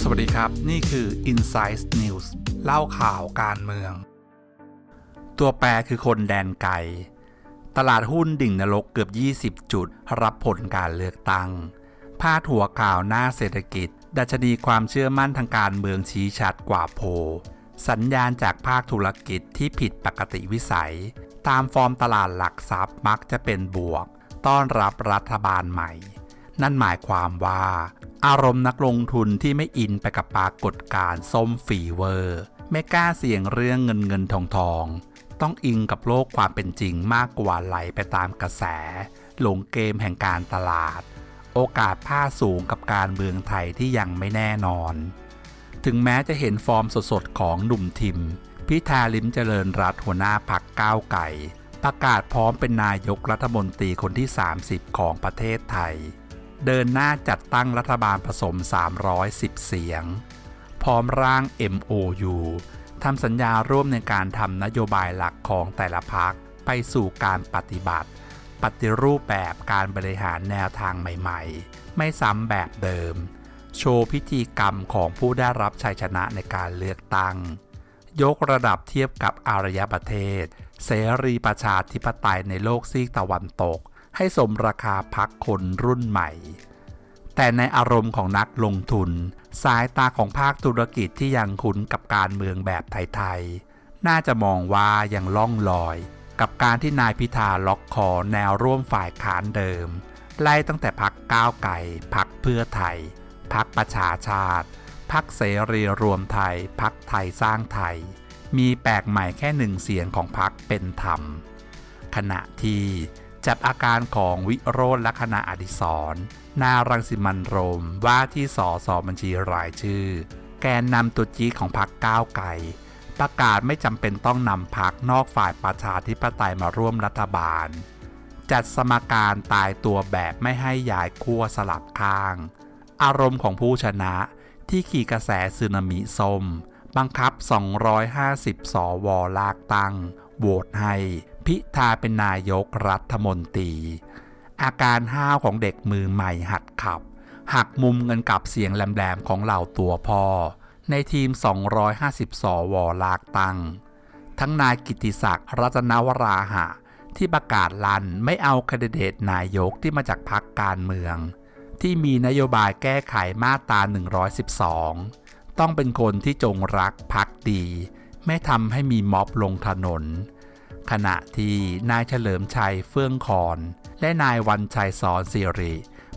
สวัสดีครับ นี่คือ Insight News เล่าข่าวการเมือง ตัวแปรคือคนแดนไกล ตลาดหุ้นดิ่งนรกเกือบ 20 จุด รับผลการเลือกตั้งพาดหัวข่าวหน้าเศรษฐกิจ ดัชนีความเชื่อมั่นทางการเมืองชี้ชัดกว่าโพสัญญาณจากภาคธุรกิจที่ผิดปกติวิสัย ตามฟอร์มตลาดหลักทรัพย์มักจะเป็นบวก ต้อนรับรัฐบาลใหม่ นั่นหมายความว่า อารมณ์นักลงทุนที่ไม่อินไปกับปรากฏการส้มฟีเวอร์ ไม่กล้าเสี่ยงเรื่องเงินเงินทองทอง ต้องอิงกับโลกความเป็นจริงมากกว่าไหลไปตามกระแส หลงเกมแห่งการตลาด โอกาสผ้าสูงกับการเมืองไทยที่ยังไม่แน่นอน ถึงแม้จะเห็นฟอร์มสดๆของหนุ่มทิม พิธาลิมเจริญรัฐหัวหน้าพักก้าวไก่ ประกาศพร้อมเป็นนายกรัฐมนตรีคนที่ 30 ของประเทศไทย เดินหน้าจัดตั้งรัฐบาลผสม 310 เสียง พร้อมร่าง MOU ทำสัญญาร่วมในการทำนโยบายหลักของแต่ละพักไปสู่การปฏิบัติ ปฏิรูปแบบการบริหารแนวทางใหม่ๆ ไม่ซ้ำแบบเดิม โชว์พิธีกรรมของผู้ได้รับชัยชนะในการเลือกตั้ง ยกระดับเทียบกับอารยประเทศ เสรีประชาธิปไตยในโลกซีกตะวันตก ให้สมราคาพักคนรุ่นใหม่ แต่ในอารมณ์ของนักลงทุน สายตาของภาคธุรกิจที่ยังคุ้นกับการเมืองแบบไทยๆ น่าจะมองว่ายังล่องลอย กับการที่นายพิธาล็อกคอแนวร่วมฝ่ายค้านเดิม ไล่ตั้งแต่พักก้าวไก่พักเพื่อไทย พักประชาชาติพักเสรีรวมไทย พักไทยสร้างไทย มีแปลกใหม่แค่หนึ่งเสียงของพักเป็นธรรม ขณะที่จับอาการของวิโรธลักษณะอดิศรนารังสิมันโรมว่าที่สอสอบัญชีรายชื่อ แกนนำตัวจี้ของพรรคก้าวไกลประกาศไม่จำเป็นต้องนำพรรคนอกฝ่ายประชาธิปไตยมาร่วมรัฐบาล จัดสมการตายตัวแบบไม่ให้ยายขั้วสลับข้าง อารมณ์ของผู้ชนะที่ขี่กระแสสึนามิส้ม บังคับ 250 สวลากตั้ง โหวตให้ พิธาเป็นนายกรัฐมนตรี อาการห้าวของเด็กมือใหม่หัดขับ หักมุมเงินกับเสียงแหลมๆของเหล่าตัวพ่อ ในทีม 250 สวลากตั้ง ทั้งนายกิติศักดิ์รัตนวราหะ ที่ประกาศลันไม่เอาคดเดตนายกที่มาจากพรรคการเมือง ที่มีนโยบายแก้ไขมาตรา112 ต้องเป็นคนที่จงรักภักดี ไม่ทำให้มีม็อบลงถนน ขณะที่นายเฉลิมชัยเฟื่องคอนและนายวันชัยสอนสิริ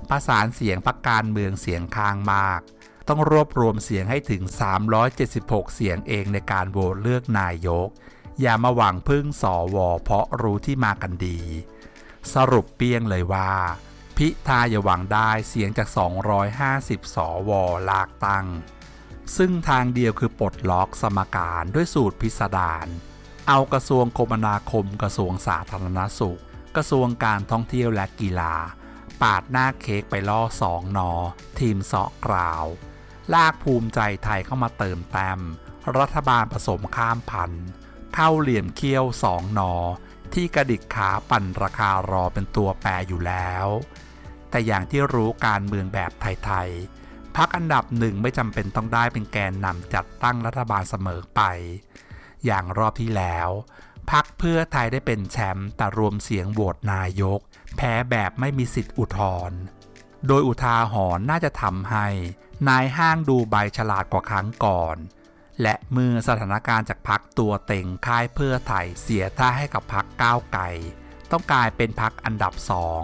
ประสานเสียงพักการเมืองเสียงข้างมาก ต้องรวบรวมเสียงให้ถึง 376 เสียงเองในการโหวตเลือกนายก อย่ามาหวังพึ่งสอวอเพราะรู้ที่มากันดี สรุปเปียงเลยว่าพิธาอย่าหวังได้เสียงจาก 250 สวลากตั้ง ซึ่งทางเดียวคือปลดล็อกสมการด้วยสูตรพิสดารเอากระทรวงคมนาคม กระทรวงสาธารณสุข กระทรวงการท่องเที่ยวและกีฬา ปาดหน้าเค้กไปล่อสองนอ ทีมเสาะกราว ลากภูมิใจไทยเข้ามาเติมแต้มรัฐบาลผสมข้ามพันธุ์เข้าเหลี่ยมเคี้ยวสองนอ ที่กระดิกขาปั่นราคารอเป็นตัวแปรอยู่แล้ว แต่อย่างที่รู้การเมืองแบบไทยๆ พักอันดับหนึ่งไม่จำเป็นต้องได้เป็นแกนนำจัดตั้งรัฐบาลเสมอไป อย่างรอบที่แล้วพักเพื่อไทยได้เป็นแชมป์แต่รวมเสียงโหวตนายก แพ้แบบไม่มีสิทธิ์อุทธรณ์โดยอุทาหรณ์น่าจะทำให้ นายห้างดูใบฉลาดกว่าครั้งก่อน และเมื่อสถานการณ์จากพักตัวเต็งค่ายเพื่อไทยเสียท่าให้กับพักก้าวไกลต้องกลายเป็นพักอันดับสอง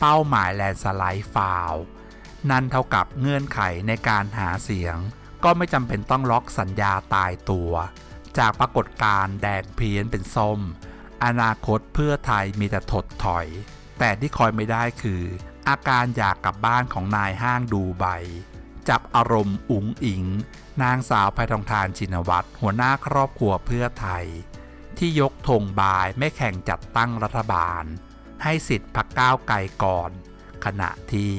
เป้าหมายแลนสไลด์ฟาว นั่นเท่ากับเงื่อนไขในการหาเสียง ก็ไม่จำเป็นต้องล็อกสัญญาตายตัว จากปรากฏการณ์แดงเพี้ยนเป็นส้ม อนาคตเพื่อไทยมีแต่ถดถอย แต่ที่คอยไม่ได้คือ อาการอยากกลับบ้านของนายห้างดูใบ จับอารมณ์อุ๋งอิง นางสาวภัยทองทานชินวัตรหัวหน้าครอบครัวเพื่อไทย ที่ยกธงบายไม่แข่งจัดตั้งรัฐบาล ให้สิทธิ์พักก้าวไกลก่อน ขณะที่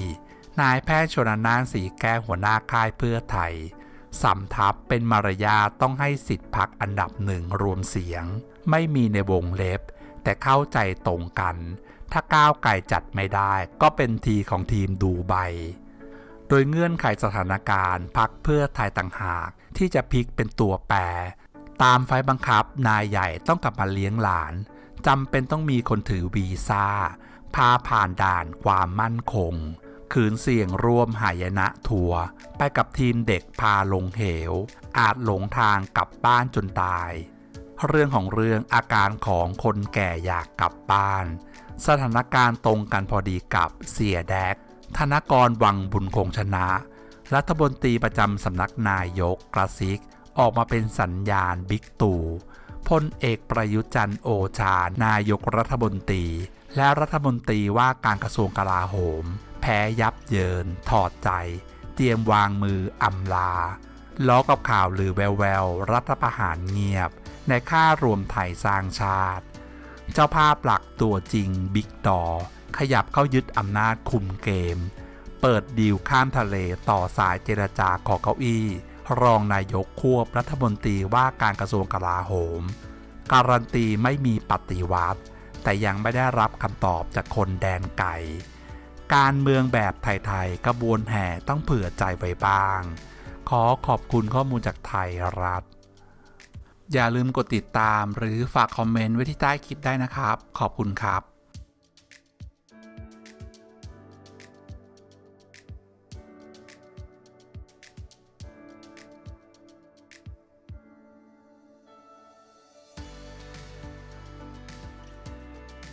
นายแพทย์ชนานานสีแก้วหัวหน้าค่ายเพื่อไทยสำทับเป็นมารยาต้องให้สิทธิพักอันดับหนึ่งรวมเสียง ไม่มีในวงเล็บ แต่เข้าใจตรงกัน ถ้าก้าวไก่จัดไม่ได้ก็เป็นทีของทีมดูไบโดยเงื่อนไขสถานการณ์พักเพื่อไทยต่างหากที่จะพลิกเป็นตัวแปร ตามไฟบังคับนายใหญ่ต้องกลับมาเลี้ยงหลานจำเป็นต้องมีคนถือวีซ่าพาผ่านด่านความมั่นคง ขืนเสี่ยงร่วมหายนะทัวร์ไปกับทีมเด็กพาลงเหว อาจหลงทางกลับบ้านจนตาย เรื่องของเรื่องอาการของคนแก่อยากกลับบ้าน สถานการณ์ตรงกันพอดีกับเสียแดก ธนกรวังบุญคงชนะ รัฐมนตรีประจำสำนักนายกกระซิก ออกมาเป็นสัญญาณบิ๊กตู่พลเอกประยุจันโอชานายกรัฐมนตรี และรัฐมนตรีว่าการกระทรวงกลาโหม แพ้ยับเยิน ถอดใจ เตรียมวางมืออำลา ล้อกับข่าวลือแววๆรัฐประหารเงียบ ในค่ารวมไทยสร้างชาติ เจ้าภาพหลักตัวจริงบิ๊กดอ ขยับเข้ายึดอำนาจคุมเกม เปิดดีลข้ามทะเลต่อสายเจรจาขอเก้าอี้ รองนายกควบรัฐมนตรีว่าการกระทรวงกลาโหม การันตีไม่มีปฏิวัติแต่ยังไม่ได้รับคำตอบจากคนแดนไก่ การเมืองแบบไทยๆกระบวนแห่ต้องเผื่อใจไว้บ้าง ขอขอบคุณข้อมูลจากไทยรัฐ อย่าลืมกดติดตามหรือฝากคอมเมนต์ไว้ที่ใต้คลิปได้นะครับ ขอบคุณครับ